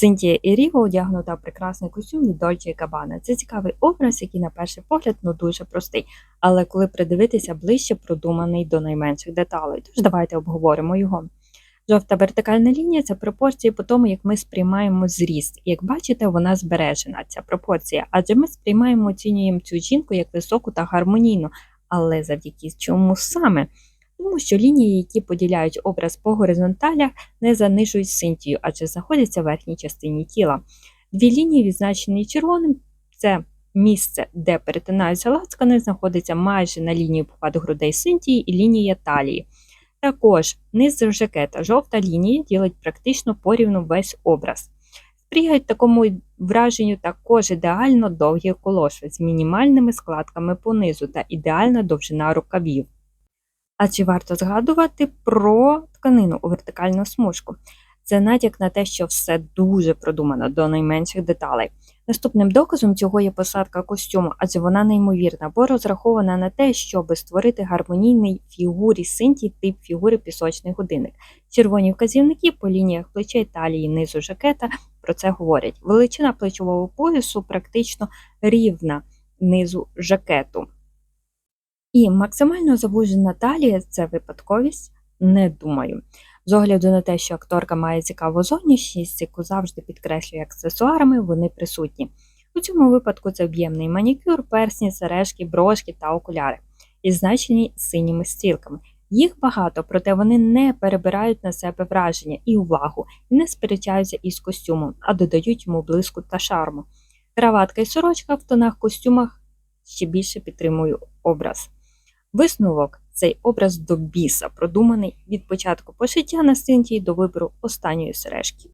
Синтія і Ріво одягнута в прекрасний костюм від Dolce Gabbana. Це цікавий образ, який на перший погляд ну дуже простий, але коли придивитися ближче, продуманий до найменших деталей. Тож давайте обговоримо його. Жовта вертикальна лінія це пропорції по тому, як ми сприймаємо зріст. Як бачите, вона збережена, ця пропорція, адже ми сприймаємо, оцінюємо цю жінку як високу та гармонійну, але завдяки чому саме? Тому що лінії, які поділяють образ по горизонталях, не занижують синтію, адже знаходяться в верхній частині тіла. Дві лінії, відзначені червоним, це місце, де перетинаються лацкани, знаходиться майже на лінії попаду грудей синтії і лінія талії. Також низ жакета, жовта лінія ділить практично порівну весь образ. Сприяють такому враженню також ідеально довгі колошви з мінімальними складками по низу та ідеальна довжина рукавів. А чи варто згадувати про тканину у вертикальну смужку? Це натяк на те, що все дуже продумано до найменших деталей. Наступним доказом цього є посадка костюму, адже вона неймовірна, бо розрахована на те, щоб створити гармонійний фігурі синті тип фігури пісочний годинник. Червоні вказівники по лініях плечей, талії, низу жакета про це говорять. Величина плечового поясу практично рівна низу жакету. І максимально завужена талія це випадковість, не думаю. З огляду на те, що акторка має цікаву зовнішність, яку завжди підкреслює аксесуарами, вони присутні. У цьому випадку це об'ємний манікюр, персні, сережки, брошки та окуляри, і значені синіми стрілками. Їх багато, проте вони не перебирають на себе враження і увагу, і не сперечаються із костюмом, а додають йому блиску та шарму. Краватка і сорочка в тонах костюмах ще більше підтримують образ. Висновок цей образ до біса, продуманий від початку пошиття на синтії до вибору останньої сережки.